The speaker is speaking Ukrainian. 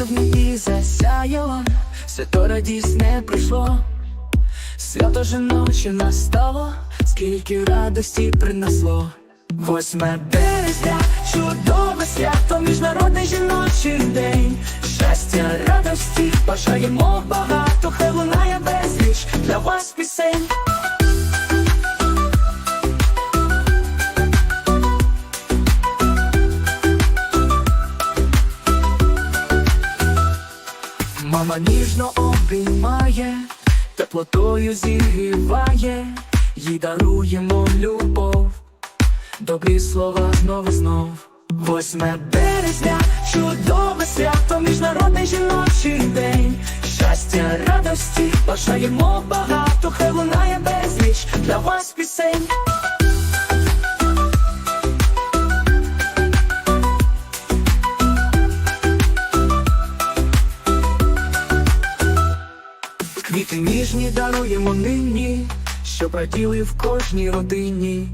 сонце в ній і засяяло, свято радісне прийшло, свято жіноче настало, скільки радості принесло. 8 березня, чудове свято, міжнародний жіночий день. Щастя, радості, бажаємо багато, хай лунає безліч для вас пісень. Мама ніжно обіймає, теплотою зігріває, їй даруємо любов, добрі слова знов і знов. 8 березня, чудове свято, міжнародний жіночий день. Щастя, радості, бажаємо багато, хай лунає безліч для вас пісень. Квіти ніжні даруємо нині, що праділи в кожній родині.